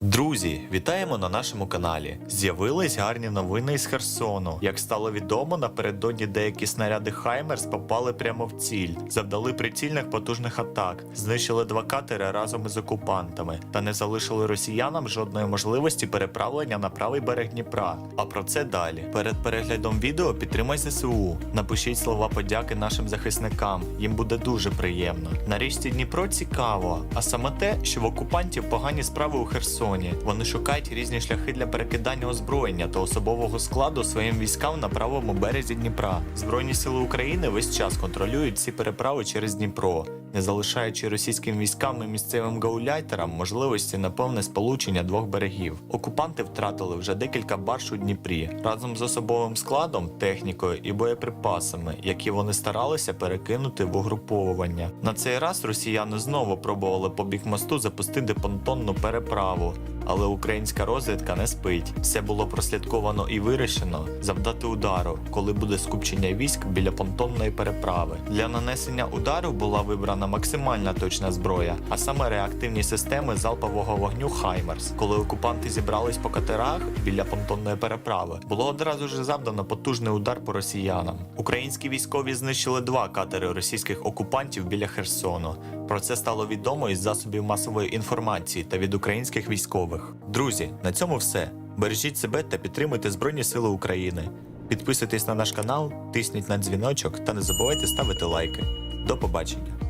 Друзі, вітаємо на нашому каналі. З'явились гарні новини із Херсону. Як стало відомо, напередодні деякі снаряди Хаймерс попали прямо в ціль, завдали прицільних потужних атак, знищили два катери разом із окупантами та не залишили росіянам жодної можливості переправлення на правий берег Дніпра. А про це далі. Перед переглядом відео підтримай ЗСУ. Напишіть слова подяки нашим захисникам. Їм буде дуже приємно. На річці Дніпро цікаво, а саме те, що в окупантів погані справи у Херсоні. Вони шукають різні шляхи для перекидання озброєння та особового складу своїм військам на правому березі Дніпра. Збройні сили України весь час контролюють ці переправи через Дніпро, не залишаючи російським військам і місцевим гауляйтерам можливості на повне сполучення двох берегів. Окупанти втратили вже декілька барж у Дніпрі разом з особовим складом, технікою і боєприпасами, які вони старалися перекинути в угруповування. На цей раз росіяни знову пробували по бік мосту запустити понтонну переправу. Але українська розвідка не спить. Все було прослідковано і вирішено завдати удару, коли буде скупчення військ біля понтонної переправи. Для нанесення удару була вибрана максимальна точна зброя, а саме реактивні системи залпового вогню Хаймерс. Коли окупанти зібрались по катерах біля понтонної переправи, було одразу ж завдано потужний удар по росіянам. Українські військові знищили два катери російських окупантів біля Херсону. Про це стало відомо із засобів масової інформації та від українських військових. Друзі, на цьому все. Бережіть себе та підтримуйте Збройні Сили України. Підписуйтесь на наш канал, тисніть на дзвіночок та не забувайте ставити лайки. До побачення!